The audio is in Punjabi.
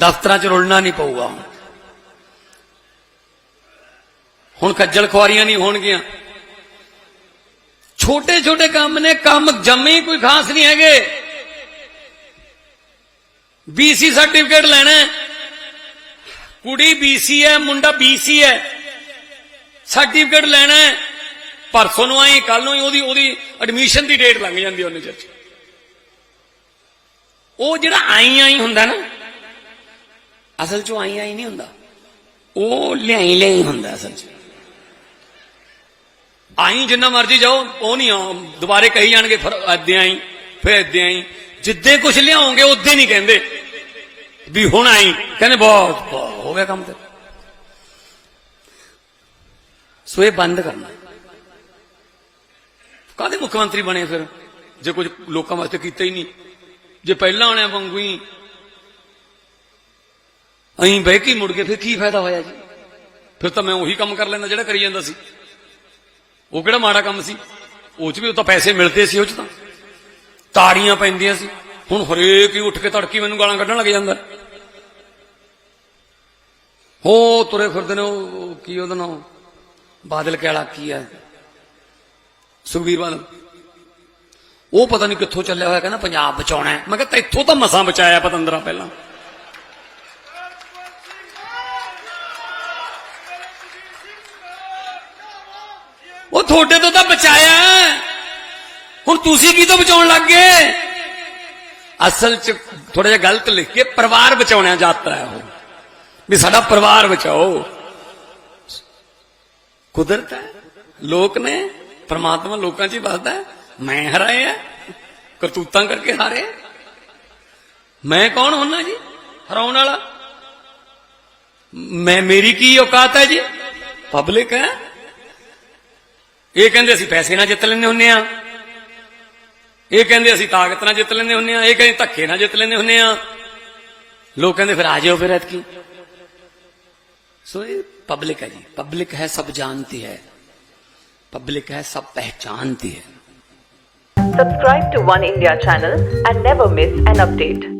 ਦਫ਼ਤਰਾਂ 'ਚ ਰੁਲਣਾ ਨਹੀਂ ਪਊਗਾ ਹੁਣ। ਹੁਣ ਖੱਜਲ ਖੁਆਰੀਆਂ ਨਹੀਂ ਹੋਣਗੀਆਂ। ਛੋਟੇ ਛੋਟੇ ਕੰਮ ਨੇ, ਕੰਮ ਜੰਮੇ ਕੋਈ ਖਾਸ ਨਹੀਂ ਹੈਗੇ। ਬੀਸੀ ਸਰਟੀਫਿਕੇਟ ਲੈਣਾ ਹੈ। ਕੁੜੀ ਬੀਸੀ ਹੈ, ਮੁੰਡਾ ਬੀਸੀ ਹੈ। ਸਰਟੀਫਿਕੇਟ ਲੈਣਾ ਪਰਸੋਂ ਨੂੰ ਆਈ ਕੱਲ ਨੂੰ ਹੀ ਉਹਦੀ ਉਹਦੀ ਐਡਮਿਸ਼ਨ ਦੀ ਡੇਟ ਲੰਘ ਜਾਂਦੀ ਉਹਨੇ ਚ ਉਹ ਜਿਹੜਾ ਆਈ ਆਈ ਹੁੰਦਾ ਨਾ ਅਸਲ ਚ ਆਈ ਆਈ ਨਹੀਂ ਹੁੰਦਾ। ਉਹ ਲਿਆਈ ਲਿਆਈ ਹੁੰਦਾ ਅਸਲ ਚ। ਆਈ ਜਿੰਨਾ ਮਰਜ਼ੀ ਜਾਓ, ਉਹ ਨਹੀਂ ਆ ਦੁਬਾਰੇ ਕਹੀ ਜਾਣਗੇ, ਫਿਰ ਏਦਾਂ ਆਈ, ਫਿਰ ਏਦਾਂ ਆਈ। ਜਿੱਦੇ ਕੁਝ ਲਿਆਓਗੇ ਉਦੋਂ ਨਹੀਂ ਕਹਿੰਦੇ। ਵੀ ਹੁਣ ਆਈ। ਕਹਿੰਦੇ ਬਹੁਤ ਬਹੁਤ, ਹੋ ਗਿਆ ਕੰਮ ਤੇ। ਸੋ ਇਹ ਬੰਦ ਕਰਨਾ। ਕਾਦੇ ਮੁੱਖ ਮੰਤਰੀ ਬਣੇ ਫਿਰ? ਜੇ ਕੁਝ ਲੋਕਾਂ ਵਾਸਤੇ ਕੀਤਾ ਹੀ ਨਹੀਂ। ਜੇ ਪਹਿਲਾਂ ਆਣਿਆ ਵਾਂਗੂ ਹੀ ਅਹੀਂ ਬਹਿ ਕੇ ਮੁੜ ਕੇ ਫਿਰ ਕੀ ਫਾਇਦਾ ਹੋਇਆ ਜੀ? ਫਿਰ ਤਾਂ ਮੈਂ ਉਹੀ ਕੰਮ ਕਰ ਲੈਂਦਾ ਜਿਹੜਾ ਕਰੀ ਜਾਂਦਾ ਸੀ। ਉਹ ਕਿਹੜਾ ਮਾੜਾ ਕੰਮ ਸੀ? ਉਹ ਚ ਵੀ ਉਹ ਤਾਂ ਪੈਸੇ ਮਿਲਦੇ ਸੀ ਉਹ ਚ ਤਾਂ। ਤਾੜੀਆਂ ਪੈਂਦੀਆਂ ਸੀ। ਹੁਣ ਹਰੇਕ ਹੀ ਉੱਠ ਕੇ ਤੜਕੀ ਮੈਨੂੰ ਗਾਲਾਂ ਕੱਢਣ ਲੱਗ ਜਾਂਦਾ। ਹੋ ਤੁਰੇ ਫਿਰਦੇ ਨੇ ਉਹ ਕੀ ਉਹਦਾ ਨਾਮ? ਬਾਦਲ ਕੇ ਕੀ ਹੈ? ਸੁਖਬੀਰ ਬਾਦਲ। ਉਹ ਪਤਾ ਨਹੀਂ ਕਿੱਥੋਂ ਚੱਲਿਆ ਹੋਇਆ, ਕਹਿੰਦਾ ਪੰਜਾਬ ਬਚਾਉਣਾ ਮੈਂ ਕਿਹਾ ਤੈਥੋਂ ਤਾਂ ਮਸਾਂ ਬਚਾਇਆ ਪਤੰਦਰਾ ਪਹਿਲਾਂ। ਉਹ ਤੁਹਾਡੇ ਤੋਂ ਤਾਂ ਬਚਾਇਆ ਹੁਣ ਤੁਸੀਂ ਕੀ ਤੋਂ ਬਚਾਉਣ ਲੱਗ ਗਏ? ਅਸਲ ਚ ਥੋੜਾ ਜਿਹਾ ਗਲਤ ਲਿਖ ਕੇ ਪਰਿਵਾਰ ਬਚਾਉਣਾ ਜਾਂਦਾ ਹੈ ਉਹ। ਵੀ ਸਾਡਾ ਪਰਿਵਾਰ ਬਚਾਓ। ਕੁਦਰਤ ਹੈ। ਲੋਕ ਨੇ, ਪਰਮਾਤਮਾ ਲੋਕਾਂ 'ਚ ਹੀ ਵੱਸਦਾ ਮੈਂ ਹਰਾਏ ਆ ਕਰਤੂਤਾਂ ਕਰਕੇ ਹਾਰੇ ਮੈਂ ਕੌਣ ਹੁੰਨਾ ਜੀ? ਹਰਾਉਣ ਵਾਲਾ? ਮੈਂ, ਮੇਰੀ ਕੀ ਔਕਾਤ ਹੈ ਜੀ? ਪਬਲਿਕ ਹੈ। ਇਹ ਕਹਿੰਦੇ ਅਸੀਂ ਪੈਸੇ ਨਾਲ ਜਿੱਤ ਲੈਂਦੇ ਹੁੰਨੇ ਆ। ਇਹ ਕਹਿੰਦੇ ਅਸੀਂ ਤਾਕਤ ਨਾਲ ਜਿੱਤ ਲੈਂਦੇ ਹੁੰਨੇ ਆ। ਇਹ ਕਹਿੰਦੇ ਧੱਕੇ ਨਾਲ ਜਿੱਤ ਲੈਂਦੇ ਹੁੰਨੇ ਆ। ਲੋਕ ਕਹਿੰਦੇ ਫਿਰ ਆ ਜਾਓ ਫਿਰ ਐਤਕੀ। ਸੋ ਇਹ ਪਬਲਿਕ ਹੈ ਜੀ। ਪਬਲਿਕ ਹੈ, ਸਭ ਜਾਣਤੀ ਹੈ। ਪਬਲਿਕ ਹੈ, ਸਭ ਪਹਿਚਾਨਤੀ ਹੈ। Subscribe to one India channel and never miss an update